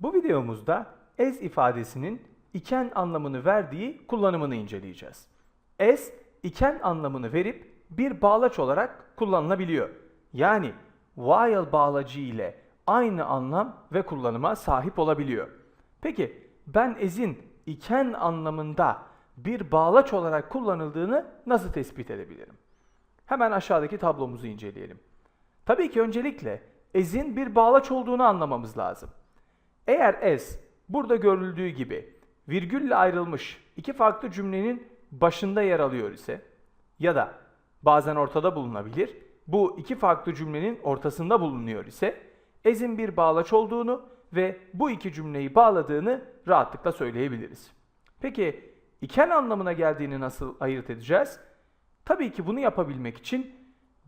Bu videomuzda as ifadesinin iken anlamını verdiği kullanımını inceleyeceğiz. As iken anlamını verip bir bağlaç olarak kullanılabiliyor. Yani while bağlacı ile aynı anlam ve kullanıma sahip olabiliyor. Peki ben as'in iken anlamında bir bağlaç olarak kullanıldığını nasıl tespit edebilirim? Hemen aşağıdaki tablomuzu inceleyelim. Tabii ki öncelikle as'in bir bağlaç olduğunu anlamamız lazım. Eğer as burada görüldüğü gibi virgülle ayrılmış iki farklı cümlenin başında yer alıyor ise ya da bazen ortada bulunabilir, bu iki farklı cümlenin ortasında bulunuyor ise as'in bir bağlaç olduğunu ve bu iki cümleyi bağladığını rahatlıkla söyleyebiliriz. Peki iken anlamına geldiğini nasıl ayırt edeceğiz? Tabii ki bunu yapabilmek için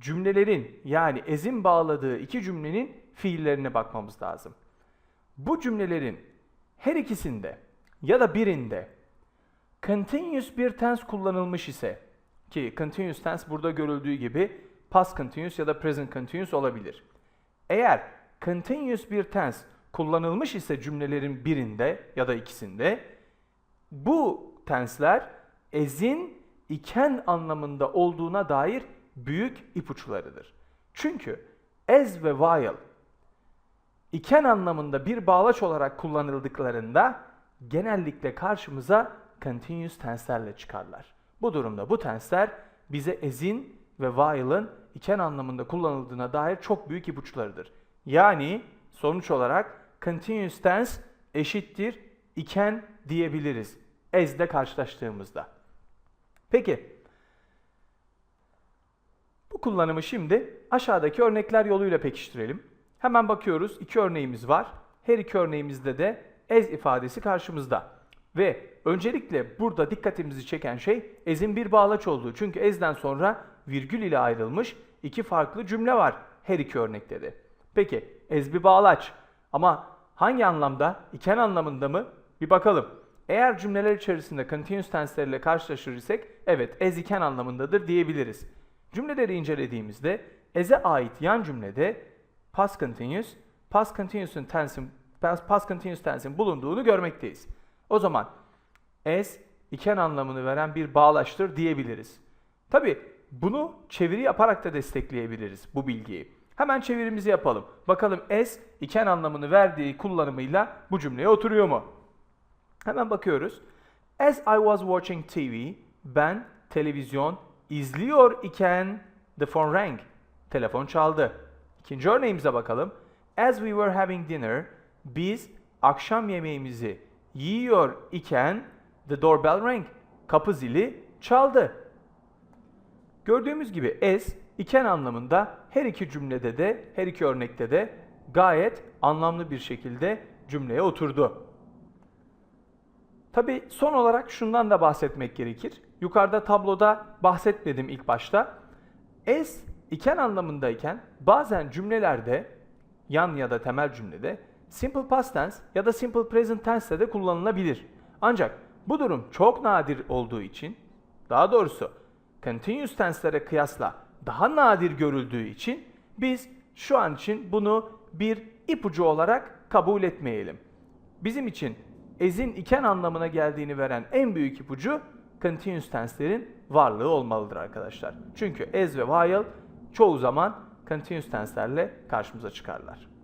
cümlelerin yani ezin bağladığı iki cümlenin fiillerine bakmamız lazım. Bu cümlelerin her ikisinde ya da birinde continuous bir tense kullanılmış ise ki continuous tense burada görüldüğü gibi past continuous ya da present continuous olabilir. Eğer continuous bir tense kullanılmış ise cümlelerin birinde ya da ikisinde bu tensler ezin iken anlamında olduğuna dair büyük ipuçlarıdır. Çünkü as ve while iken anlamında bir bağlaç olarak kullanıldıklarında genellikle karşımıza continuous tense'lerle çıkarlar. Bu durumda bu tensler bize as'in ve while'ın iken anlamında kullanıldığına dair çok büyük ipuçlarıdır. Yani sonuç olarak continuous tense eşittir iken diyebiliriz ile karşılaştığımızda. Peki bu kullanımı şimdi aşağıdaki örnekler yoluyla pekiştirelim. Hemen bakıyoruz. iki örneğimiz var. Her iki örneğimizde de as ifadesi karşımızda. Ve öncelikle burada dikkatimizi çeken şey as'in bir bağlaç olduğu. Çünkü as'den sonra virgül ile ayrılmış iki farklı cümle var her iki örnekte de. Peki as bir bağlaç ama hangi anlamda? İken anlamında mı? Bir bakalım. Eğer cümleler içerisinde continuous tense'lerle karşılaşır isek evet as iken anlamındadır diyebiliriz. Cümleleri incelediğimizde as'e ait yan cümlede past continuous, past continuous'un tense'in past, continuous tense'in bulunduğunu görmekteyiz. O zaman as iken anlamını veren bir bağlaçtır diyebiliriz. Tabi bunu çeviri yaparak da destekleyebiliriz bu bilgiyi. Hemen çevirimizi yapalım. Bakalım as iken anlamını verdiği kullanımıyla bu cümleye oturuyor mu? Hemen bakıyoruz. As I was watching TV, ben televizyon izliyor iken the phone rang. Telefon çaldı. İkinci örneğimize bakalım. As we were having dinner, biz akşam yemeğimizi yiyor iken the doorbell rang. Kapı zili çaldı. Gördüğümüz gibi as iken anlamında her iki cümlede de her iki örnekte de gayet anlamlı bir şekilde cümleye oturdu. Tabi son olarak şundan da bahsetmek gerekir. Yukarıda tabloda bahsetmedim ilk başta. As iken anlamındayken bazen cümlelerde yan ya da temel cümlede simple past tense ya da simple present tense de kullanılabilir. Ancak bu durum çok nadir olduğu için daha doğrusu continuous tense'lere kıyasla daha nadir görüldüğü için biz şu an için bunu bir ipucu olarak kabul etmeyelim. Bizim için as'in iken anlamına geldiğini veren en büyük ipucu continuous tense'lerin varlığı olmalıdır arkadaşlar. Çünkü as ve while çoğu zaman continuous tense'lerle karşımıza çıkarlar.